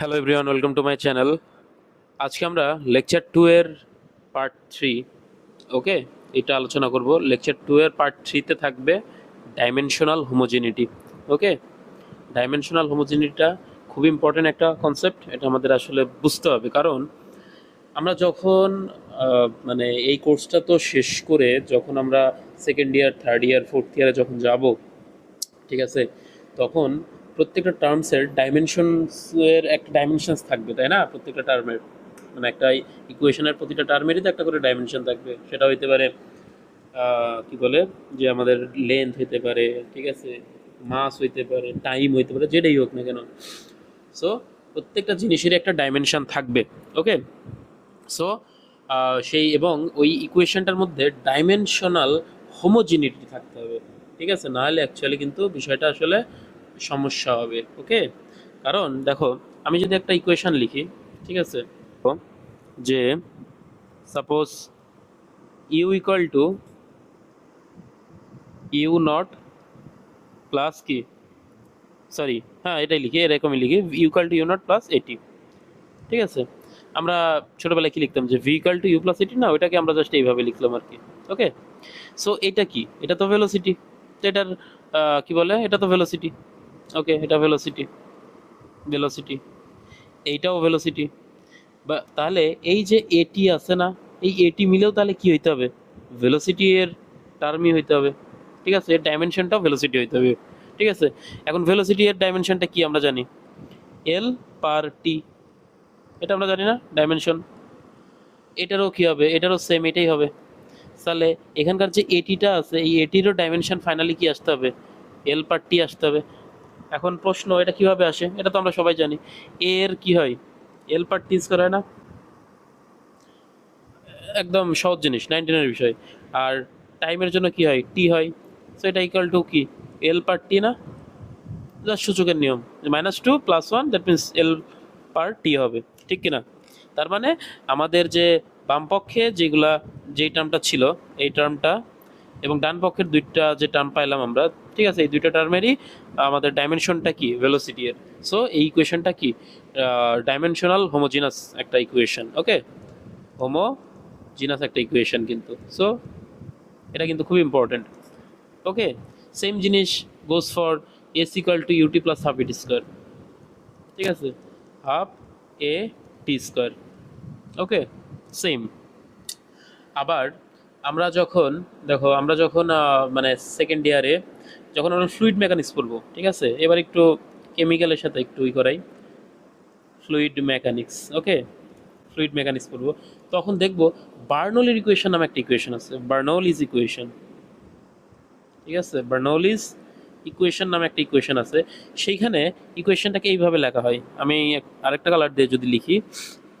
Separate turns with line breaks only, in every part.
Hello everyone welcome to my channel আজকে আমরা lecture two এর পার্ট থ্রি ওকে এটা আলোচনা করব। লেকচার টু এর পার্ট থ্রিতে থাকবে ডাইমেনশনাল হোমোজিনিটি ওকে ডাইমেনশনাল হোমোজিনিটিটা খুব ইম্পর্টেন্ট একটা কনসেপ্ট এটা আমাদের আসলে বুঝতে হবে। কারণ আমরা যখন মানে এই কোর্সটা তো শেষ করে যখন আমরা second year third year fourth ইয়ারে যখন যাব, ঠিক আছে? তখন প্রত্যেকটা টার্মসের ডাইমেনশনসের একটা ডাইমেনশনস থাকবে, তাই না? প্রত্যেকটা টার্মের মানে একটা ইকুয়েশনের প্রতিটা টার্মেরই তো একটা করে ডাইমেনশন থাকবে। সেটা হইতে পারে কি বলে? যে আমাদের লেন্থ হইতে পারে, ঠিক আছে? মাস হইতে পারে টাইম হইতে পারে, যেটাই হোক না কেন। সো প্রত্যেকটা জিনিসেরই একটা ডাইমেনশন থাকবে ওকে সো সেই এবং ওই ইকুয়েশনটার মধ্যে ডাইমেনশনাল হোমোজিনিটি থাকতে হবে, ঠিক আছে? নাহলে অ্যাকচুয়ালি কিন্তু বিষয়টা আসলে সমস্যা হবে ওকে কারণ দেখো, আমি যদি একটা ইকুয়েশন লিখি, ঠিক আছে? যে suppose u equal to u not plus কি? সরি হ্যাঁ এটাই লিখি এরকমই লিখি equal to u not plus এটি ঠিক আছে? আমরা ছোটবেলায় কি লিখতাম যে ভিকাল টু ইউ প্লাস এটি না, ওইটাকে আমরা জাস্ট এইভাবে লিখলাম আর কি ওকে সো এটা কি? এটা তো ভেলোসিটি তো এটার কি বলে? এটা তো ভেলোসিটি ওকে এটা ভেলোসিটি ভেলোসিটি এইটাও ভেলোসিটি বা তাহলে এই যে এটি আছে না, এই এটি মিলেও তাহলে কি হইতে হবে? ভেলোসিটি এর টার্মই হইতে হবে। ঠিক আছে? এর ডাইমেনশনটাও ভেলোসিটি হইতে হবে। ঠিক আছে? এখন ভেলোসিটি এর ডাইমেনশনটা কি আমরা জানি? এল পার টি এটা আমরা জানি না? ডাইমেনশন এটারও কি হবে? এটারও সেম এটাই হবে। তাহলে এখানকার যে এটিটা আছে, এই এটিরও ডাইমেনশন ফাইনালি কি আসতে হবে? এল পার টি আসতে হবে। এখন প্রশ্ন, এটা কীভাবে আসে? এটা তো আমরা সবাই জানি। এর কি হয়? এল পার টি স্কোয়ার হয় না? একদম সহজ জিনিস নাইনটিনের বিষয়। আর টাইমের জন্য কি হয়? টি হয়। সো এটা ইকুয়াল টু কি? এল পার টি না? জাস্ট সূচকের নিয়ম। Minus two plus one that means L per T হবে। ঠিক কিনা? তার মানে আমাদের যে বাম পক্ষে যেগুলা, যেই টার্মটা ছিল, এই টার্মটা এবং ডান পক্ষের দুইটা যে টার্ম পাইলাম আমরা ঠিক আছে, এই দুইটা টার্মেরই আমাদের ডাইমেনশনটা কি? ভেলোসিটি এর। সো এই ইকুয়েশনটা কি? ডাইমেনশনাল হোমোজিনাস একটা ইকুয়েশন ওকে হোমোজিনাস একটা ইকুয়েশন কিন্তু। সো এটা কিন্তু খুব ইম্পর্টেন্ট ওকে সেম জিনিস goes for S equal to u t plus half a t square ঠিক আছে? Half a t square okay same আবার আমরা যখন, দেখো, আমরা যখন মানে সেকেন্ড ইয়ারে যখন আমরা ফ্লুইড মেকানিক্স পড়ব, ঠিক আছে? এবার একটু কেমিক্যালের সাথে একটু ই করাই। Fluid mechanics okay fluid mechanics পড়ব। তখন দেখব বার্নলির ইকুয়েশন নামে একটা ইকুয়েশন আছে। বার্নলিজ ইকুয়েশন ঠিক আছে? বার্নলিজ ইকুয়েশন নামে একটা ইকুয়েশন আছে। সেইখানে ইকুয়েশনটাকে এইভাবে লেখা হয়। আমি আরেকটা কালার দিয়ে যদি লিখি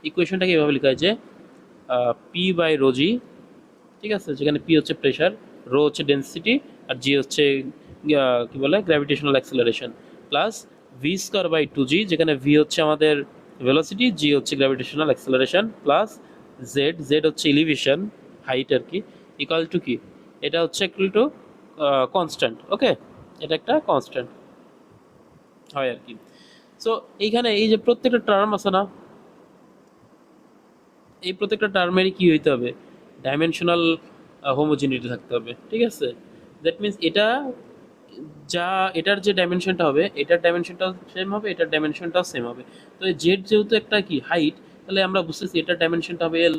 ইকুয়েশনটাকে এইভাবে লেখা হয় যে পি বাই রোজি ঠিক আছে? যেখানে পি হচ্ছে প্রেশার রো হচ্ছে ডেন্সিটি আর জি হচ্ছে কি বলে? Gravitational acceleration plus v square by two g যেখানে ভি হচ্ছে আমাদের ভেলোসিটি জি হচ্ছে gravitational acceleration plus z z হচ্ছে ইলিভেশন হাইট আর কি ইকুয়াল টু কি? এটা হচ্ছে ইকুয়াল টু কনস্ট্যান্ট ওকে এটা একটা কনস্ট্যান্ট হয় আর কি। সো এইখানে এই যে প্রত্যেকটা টার্ম আছে না, এই প্রত্যেকটা টার্মেরই কি হইতে হবে? ডাইমেনশনাল হোমোজিনিটি থাকতে হবে, ঠিক আছে? দ্যাট মিন্স এটা যা, এটার যে ডাইমেনশনটা হবে, এটার ডাইমেনশনটাও সেম হবে, এটার ডাইমেনশনটাও সেম হবে। তো জেড যেহেতু একটা কি হাইট তাহলে আমরা বুঝতেছি এটার ডাইমেনশনটা হবে L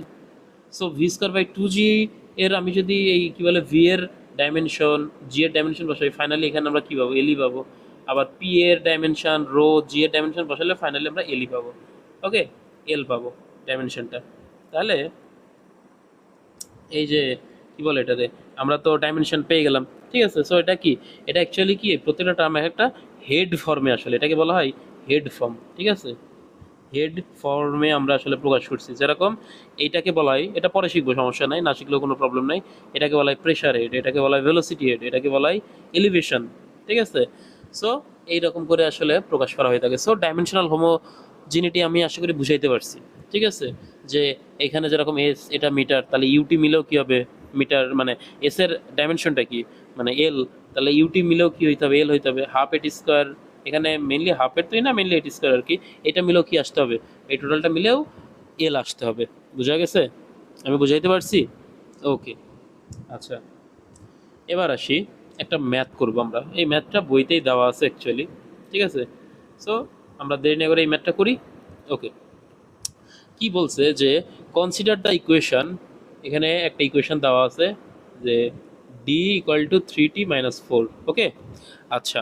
so v square by two g এর আমি যদি এই কী বলে ভি এর ডাইমেনশন জি এর ডাইমেনশন বসাই ফাইনালি এখানে আমরা কী পাবো? এলই পাবো। আবার পি এর ডাইমেনশন রো জি এর ডাইমেনশন বসালে ফাইনালি আমরা এলই পাবো। ওকে এল পাবো ডাইমেনশনটা তাহলে এই যে, কি বলে এটাতে আমরা তো ডাইমেনশন পেয়ে গেলাম। ঠিক আছে? সো এটা কি? এটা অ্যাকচুয়ালি কি? প্রত্যেকটা টার্ম একটা হেড ফর্মে আসলে। এটাকে বলা হয় হেড ফর্ম ঠিক আছে? হেড ফর্মে আমরা আসলে প্রকাশ করছি। যেরকম এইটাকে বলা হয়, এটা পরে শিখব, সমস্যা নাই, না শিখলেও কোনো প্রবলেম নাই। এটাকে বলা হয় প্রেশার হেড এটাকে বলা হয় ভেলোসিটি হেড এটাকে বলা হয় এলিভেশন ঠিক আছে? সো এইরকম করে আসলে প্রকাশ করা হয়ে থাকে। সো ডাইমেনশনাল হোমোজিনিটি আমি আশা করি বুঝাইতে পারছি। ঠিক আছে? যে এখানে যেরকম এস এটা মিটার তাহলে ইউটি মিলেও কী হবে? মিটার মানে এসের ডাইমেনশনটা কি? মানে এল তাহলে ইউটি মিলেও কী হইতে হবে? এল হইতে হবে। হাফ এটি স্কোয়ার এখানে মেনলি হাফের তুই না মেনলি এইট স্কোয়ার আর কি? এটা মিলেও কি আসতে হবে? এই টোটালটা মিলেও এল আসতে হবে। বোঝা গেছে? আমি বুঝাইতে পারছি? ওকে আচ্ছা। এবার আসি একটা ম্যাথ করব আমরা। এই ম্যাথটা বইতেই দেওয়া আছে অ্যাকচুয়ালি ঠিক আছে? সো আমরা দেরি না করে এই ম্যাথটা করি। ওকে কি বলছে যে কনসিডার দ্য ইকুয়েশন এখানে একটা ইকুয়েশন দেওয়া আছে যে d equal to three t minus four okay আচ্ছা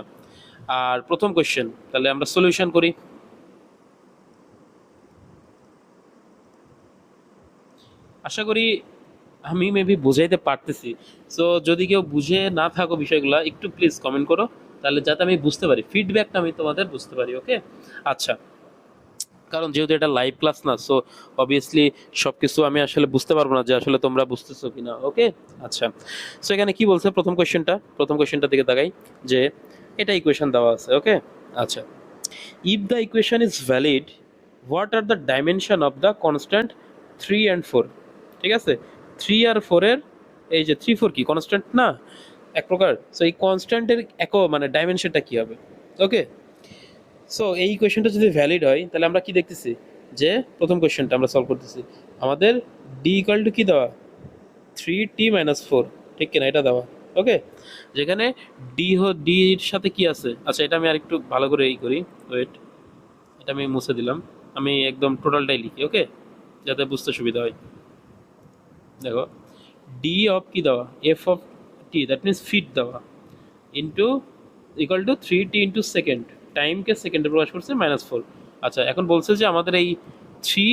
আর প্রথম কোয়েশ্চেন তাহলে আমরা সলিউশন করি। আশা করি আমি মেবি বুঝাইতে পারতেছি। সো যদি কেউ বুঝে না থাকো বিষয়গুলো, একটু প্লিজ কমেন্ট করো, তাহলে যাতে আমি বুঝতে পারি ফিডব্যাকটা আমি তোমাদের বুঝতে পারি ওকে আচ্ছা কারণ যেহেতু এটা লাইভ ক্লাস না সো অবভিয়াসলি সব কিছু আমি আসলে বুঝতে পারব না যে আসলে তোমরা বুঝতেছো কিনা ওকে আচ্ছা সো এখানে কি বলছে প্রথম কোয়েশ্চেনটা প্রথম কোয়েশ্চেনটা দিকে তাকাই, যে এটা ইকুয়েশন দেওয়া আছে ওকে আচ্ছা if the equation is valid what are the dimension of the constant three and four ঠিক আছে? থ্রি আর ফোরের এই যে থ্রি ফোর কি? কনস্ট্যান্ট না? এক প্রকার সো এই কনস্ট্যান্টের এক মানে ডাইমেনশনটা কি হবে? ওকে সো এই কোয়েশ্চেনটা যদি ভ্যালিড হয়, তাহলে আমরা কি দেখতেছি? যে প্রথম কোয়েশ্চেনটা আমরা সলভ করতেছি। আমাদের ডি ইকাল টু কি দেওয়া? থ্রি টি মাইনাস ফোর ঠিক কিনা? এটা দেওয়া। ওকে যেখানে ডি হো ডির সাথে কি আছে? আচ্ছা এটা আমি আর একটু ভালো করে এই করি। ওয়েট এটা আমি মুছে দিলাম। আমি একদম টোটালটাই লিখি ওকে যাতে বুঝতে সুবিধা হয়। দেখো ডি অফ কি দেওয়া? F of t that means feet দেওয়া। Into equal to three t into second টাইমকে সেকেন্ডে প্রকাশ করছে মাইনাস ফোর আচ্ছা এখন বলছে যে আমাদের এই থ্রি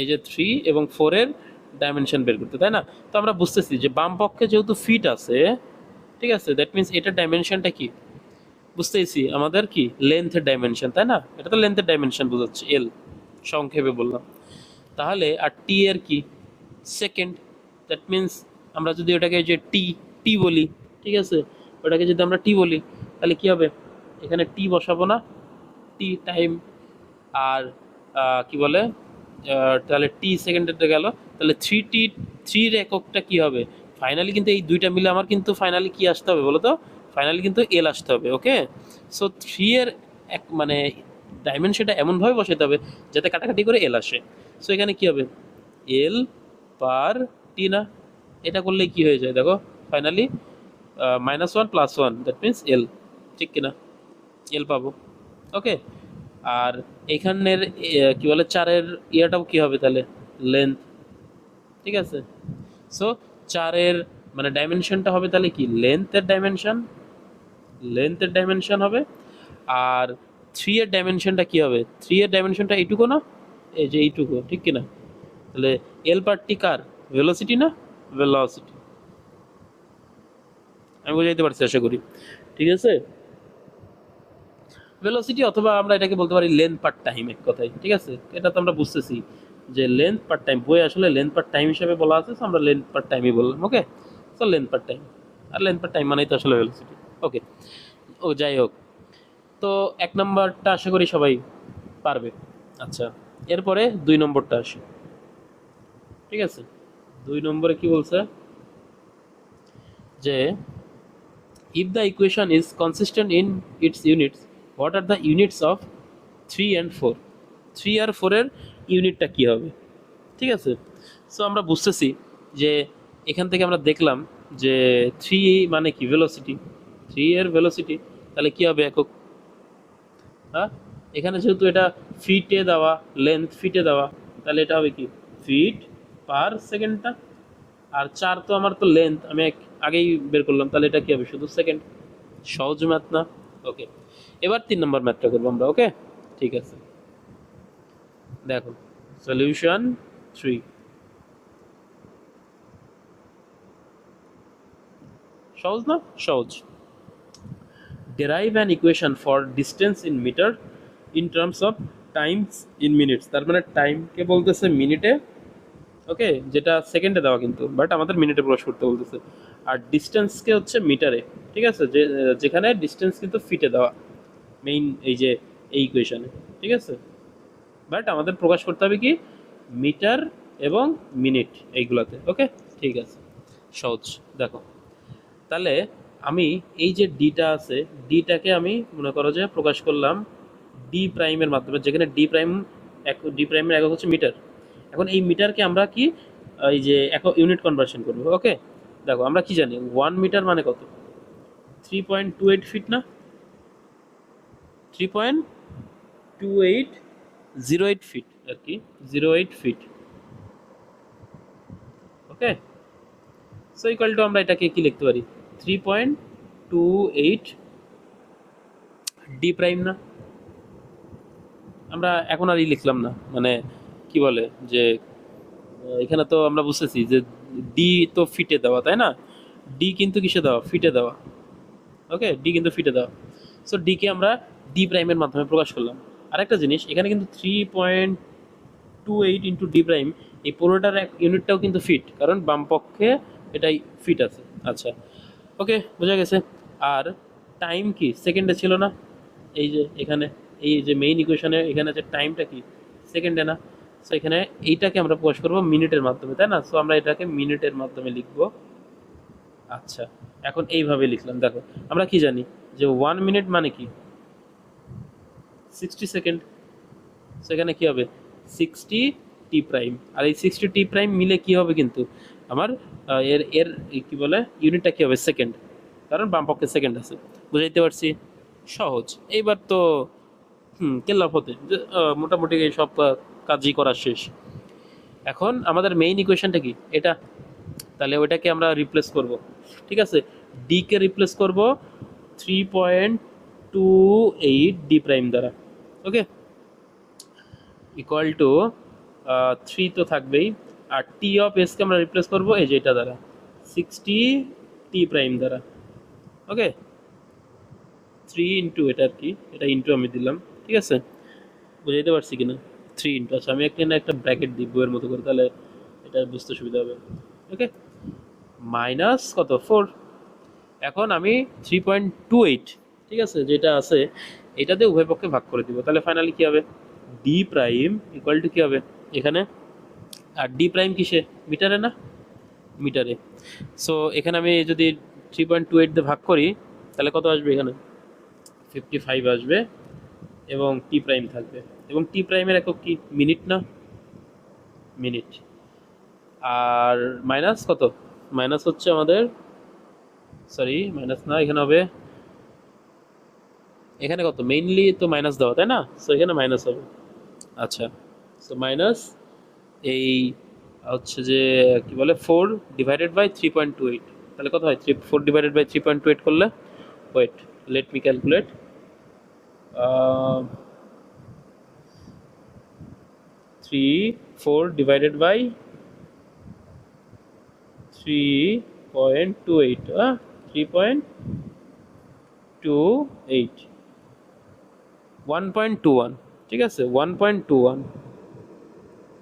এই যে থ্রি এবং ফোরের ডাইমেনশন বের করতে, তাই না? তো আমরা বুঝতেছি যে বাম পক্ষে যেহেতু ফিট আছে, ঠিক আছে দ্যাট মিনস এটার ডাইমেনশনটা কি? বুঝতেইছি আমাদের কি? লেন্থের ডাইমেনশন তাই না? এটা তো লেন্থের ডাইমেনশন বোঝাচ্ছে এল সংক্ষেপে বললাম। তাহলে, আর টি এর কি? সেকেন্ড দ্যাট মিন্স আমরা যদি ওটাকে যে টি টি বলি, ঠিক আছে? ওটাকে যদি আমরা টি বলি, তাহলে কি হবে? এখানে টি বসাবো না। টি টাইম আর কি বলে তাহলে টি সেকেন্ডেতে গেল। তাহলে থ্রি টি থ্রির এককটা কি হবে? ফাইনালি কিন্তু এই দুইটা মিলে আমার কিন্তু ফাইনালি কি আসতে হবে বলো তো ফাইনালি কিন্তু এল আসতে হবে ওকে সো থ্রি এর এক মানে ডাইমেনশনটা এমনভাবে বসাতে হবে যাতে কাটাকাটি করে এল আসে। সো এখানে কি হবে? এল পার টি না? এটা করলে কি হয়ে যায়? দেখো finally minus one plus one that means L ঠিক কিনা? এল পাবো। ওকে? আর এখানের কি বলে, চারের ইয়েটাও কি হবে তাহলে? লেন্থ ঠিক আছে? সো চারের মানে ডাইমেনশনটা হবে তাহলে কি? লেন্থের ডাইমেনশন লেন্থের ডাইমেনশন হবে। আর থ্রি এর ডাইমেনশনটা কি হবে? থ্রি এর ডাইমেনশনটা এইটুকু না? এই যে এইটুকু, ঠিক কিনা? তাহলে এল পার্টটি কার? ভেলোসিটি না? ভেলোসিটি আমি বুঝাইতে পারছি, আশা করি। ঠিক আছে? ভেলোসিটি অথবা আমরা এটাকে বলতে পারি লেন্থ পার টাইম এক কথায়, ঠিক আছে? এটা তো আমরা বুঝতেছি যে লেন্থ পার টাইম বই আসলে লেন্থ পার টাইম হিসেবে বলা আছে আমরা লেন্থ পার টাইমই বললাম okay so length per time আর লেন্থ পার টাইম মানেই তো আসলে ভেলোসিটি ওকে ও, যাই হোক, তো এক নম্বরটা আশা করি সবাই পারবে। আচ্ছা এরপরে দুই নম্বরটা আসে, ঠিক আছে? দুই নম্বরে কি বলছে? যে, if the equation is consistent in its units what are the units of 3 and 4 3 আর ফোরের ইউনিটটা কী হবে? ঠিক আছে? সো আমরা বুঝতেছি যে এখান থেকে আমরা দেখলাম যে থ্রি মানে কি? ভেলোসিটি থ্রি এর ভেলোসিটি তাহলে কী হবে একক? হ্যাঁ? এখানে যেহেতু এটা ফিটে দেওয়া লেন্থ ফিটে দেওয়া, তাহলে এটা হবে কি? ফিট পার সেকেন্ডটা আর চার তো আমার তো লেন্থ আমি আগেই বের করলাম, তাহলে এটা কী হবে? শুধু সেকেন্ড সহজ ম্যাথ না? ওকে এবার তিন নম্বর ম্যাথটা করব আমরা ওকে ঠিক আছে। দেখো সলিউশন থ্রি সহজ না? সহজ। Derive an equation for distance in meter in terms of times in minutes তার মানে টাইমকে বলতেছে মিনিটে ওকে যেটা সেকেন্ডে দেওয়া কিন্তু বাট আমাদের মিনিটে প্রকাশ করতে বলতেছে। আর ডিস্টেন্সকে হচ্ছে মিটারে ঠিক আছে? যে, যেখানে ডিস্টেন্স কিন্তু ফিটে দেওয়া। মেইন এই যে এই ইকুয়েশনে ঠিক আছে? বাট আমাদের প্রকাশ করতে হবে কি? মিটার এবং মিনিট এইগুলোতে ওকে ঠিক আছে। সহজ, দেখো। তাহলে আমি এই যে ডিটা আছে ডিটাকে আমি মনে করো যে প্রকাশ করলাম ডি প্রাইমের মাধ্যমে, যেখানে ডি প্রাইম এক ডি প্রাইমের একক হচ্ছে মিটার এখন এই মিটারকে আমরা কি এই যে এক ইউনিট কনভার্সন করব ওকে দেখো, আমরা কি জানি? ওয়ান মিটার মানে কত? Three point two eight feet না? Three point two eight zero eight feet আর কি zero eight feet okay so equal to আমরা এটাকে কি লিখতে পারি? Three point two eight d prime না? আমরা এখন আর ই লিখলাম না মানে কি বলে যে এখানে তো আমরা বুঝতেছি যে ডি তো ফিটে দেওয়া, তাই না? ডি কিন্তু কিসে দেওয়া? ফিটে দেওয়া। ওকে ডি কিন্তু ফিটে দেওয়া। সো ডিকে আমরা ডি প্রাইমের মাধ্যমে প্রকাশ করলাম। আরেকটা জিনিস, এখানে কিন্তু three point two eight into d prime এই পুরোটার এক ইউনিটটাও কিন্তু ফিট কারণ বাম পক্ষে এটাই ফিট আছে। আচ্ছা ওকে বোঝা গেছে। আর টাইম কি? সেকেন্ডে ছিল না? এই যে এখানে, এই যে মেইন ইকুয়েশনে এখানে যে টাইমটা কি? সেকেন্ডে না? সো এখানে এইটাকে আমরা প্রকাশ করব মিনিটের মাধ্যমে, তাই না? সো আমরা এটাকে মিনিটের মাধ্যমে লিখব। আচ্ছা এখন এইভাবে লিখলাম, দেখো। আমরা কি জানি? যে ওয়ান মিনিট মানে কি? সিক্সটি সেকেন্ড সেখানে কি হবে? সিক্সটি টি প্রাইম আর এই সিক্সটি টি প্রাইম মিলে কি হবে কিন্তু? আমার এর এর কি বলে ইউনিটটা কি হবে? সেকেন্ড কারণ বাম পক্ষে সেকেন্ড আছে। বুঝাইতে পারছি? সহজ। এইবার তো, হুম হতে? মোটামুটি এই সব কাজই করা শেষ। এখন আমাদের মেইন ইকুয়েশনটা কি? এটা। তাহলে ওইটাকে আমরা রিপ্লেস করব। ঠিক আছে? ডি কে রিপ্লেস করব three point two eight D prime দ্বারা। ওকে ইকুয়াল টু থ্রি তো থাকবেই। আর টি অফ এসকে আমরা রিপ্লেস করব এই যে এটা দ্বারা। সিক্সটি টি প্রাইম দ্বারা। ওকে থ্রি ইন্টু এটা আর কি, এটা ইন্টু আমি দিলাম। ঠিক আছে? বুঝাইতে পারছি কিনা? থ্রি ইন্টু আচ্ছা আমি এখানে একটা ব্র্যাকেট দিব এর মতো করে, তাহলে এটা বুঝতে সুবিধা হবে। ওকে মাইনাস কত? ফোর এখন আমি থ্রি পয়েন্ট টু এইট ঠিক আছে, যেটা আছে এটাতে উভয় পক্ষে ভাগ করে দিব। তাহলে ফাইনালি কি হবে? ডি প্রাইম ইকুয়াল টু কি হবে? এখানে? আর ডি প্রাইম কিসে? মিটারে না? মিটারে। সো এখানে আমি যদি থ্রি পয়েন্ট টু এইট দিয়ে ভাগ করি, তাহলে কত আসবে এখানে? ফিফটি ফাইভ আসবে এবং টি প্রাইম থাকবে। এবং টি প্রাইমের একক কি? মিনিট না? মিনিট। আর মাইনাস কত? মাইনাস হচ্ছে আমাদের সরি মাইনাস না, এখানে হবে এখানে কত? মেইনলি তো মাইনাস দেওয়া, তাই না? সো এখানে মাইনাস হবে। আচ্ছা। সো মাইনাস এই হচ্ছে যে, কি বলে four divided by three point two eight তাহলে কত হয়? Three four divided by three point two eight করলে? Wait let me calculate three four divided by three point two eight three point two eight one point two one ঠিক আছে? One point two one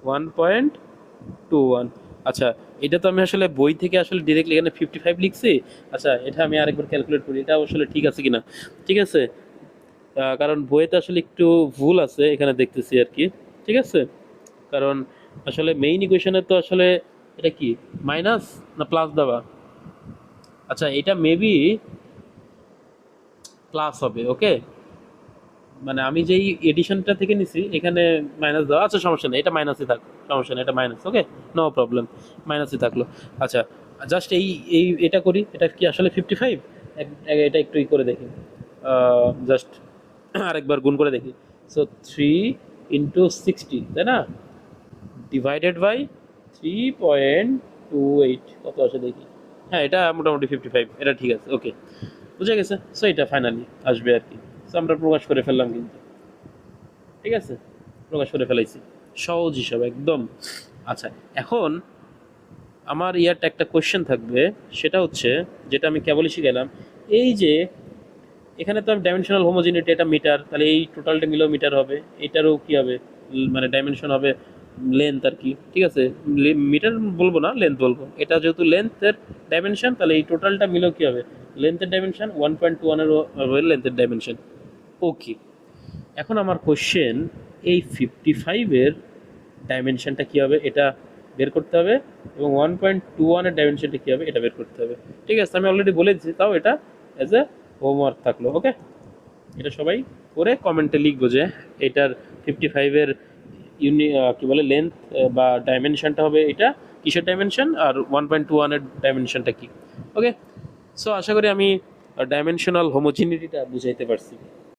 one point two one আচ্ছা এটা তো আমি আসলে বই থেকে আসলে ডিরেক্টলি এখানে ফিফটি ফাইভ লিখছি। আচ্ছা এটা আমি আরেকবার ক্যালকুলেট করি এটা আসলে ঠিক আছে কিনা? ঠিক আছে? কারণ বইতে আসলে একটু ভুল আছে, এখানে দেখতেছি আর কি। ঠিক আছে? কারণ আসলে মেইন ইকুয়েশনে তো আসলে এটা কি? মাইনাস না প্লাস দেওয়া? আচ্ছা এটা মেবি প্লাস হবে ওকে মানে আমি যেই এডিশনটা থেকে নিছি, এখানে মাইনাস দেওয়া আচ্ছা সমস্যা নেই। এটা মাইনাসই থাক, সমস্যা নেই, এটা মাইনাস ওকে নো প্রবলেম মাইনাসই থাকল। আচ্ছা জাস্ট এই এই এটা করি, এটা কি আসলে ফিফটি ফাইভ এটা একটু ই করে দেখি। জাস্ট আরেকবার গুণ করে দেখি। সো থ্রি ইন্টু সিক্সটি তাই না? Divided by three point two eight কত আসে দেখি? হ্যাঁ এটা মোটামুটি ফিফটি ফাইভ এটা ঠিক আছে ওকে বুঝে গেছে? সো এটা ফাইনালি আসবে আর কি। সো আমরা প্রকাশ করে ফেললাম কিন্তু। ঠিক আছে? প্রকাশ করে ফেলাইছি। সহজ হিসাব, একদম। আচ্ছা এখন আমার ইয়ারটা একটা কোয়েশ্চেন থাকবে। সেটা হচ্ছে, যেটা আমি কেবলই শিখালাম এই যে এখানে তো আমি ডাইমেনশনাল হোমোজিনিটি এটা মিটার তাহলে এই টোটালটা মিলেও মিটার হবে, এটারও কি হবে? মানে ডাইমেনশন হবে লেন্থ আর কি। ঠিক আছে? মিটার বলব না লেন্থ বলব। এটা যেহেতু লেন্থের ডাইমেনশন তাহলে এই টোটালটা মিলেও কী হবে? লেন্থের ডাইমেনশন ওয়ান পয়েন্ট টু ওয়ানের লেন্থের ডাইমেনশন ওকে এখন আমার কোশ্চেন এই ফিফটি ফাইভের ডাইমেনশানটা কী হবে? এটা বের করতে হবে এবং ওয়ান পয়েন্ট টু ওয়ানের ডাইমেনশানটা কী হবে? এটা বের করতে হবে। ঠিক আছে, আমি অলরেডি বলে দিচ্ছি তাও এটা অ্যাজ এ হোমওয়ার্ক থাকল ওকে এটা সবাই করে কমেন্টে লিখব যে এটার ফিফটি ফাইভের ইউনি কী বলে লেন্থ বা ডাইমেনশানটা হবে এটা, কিসের ডাইমেনশান আর ওয়ান পয়েন্ট টু ওয়ানের ডাইমেনশানটা কী? ওকে সো আশা করি আমি ডাইমেনশনাল হোমোজিনিটিটা বুঝাইতে পারছি।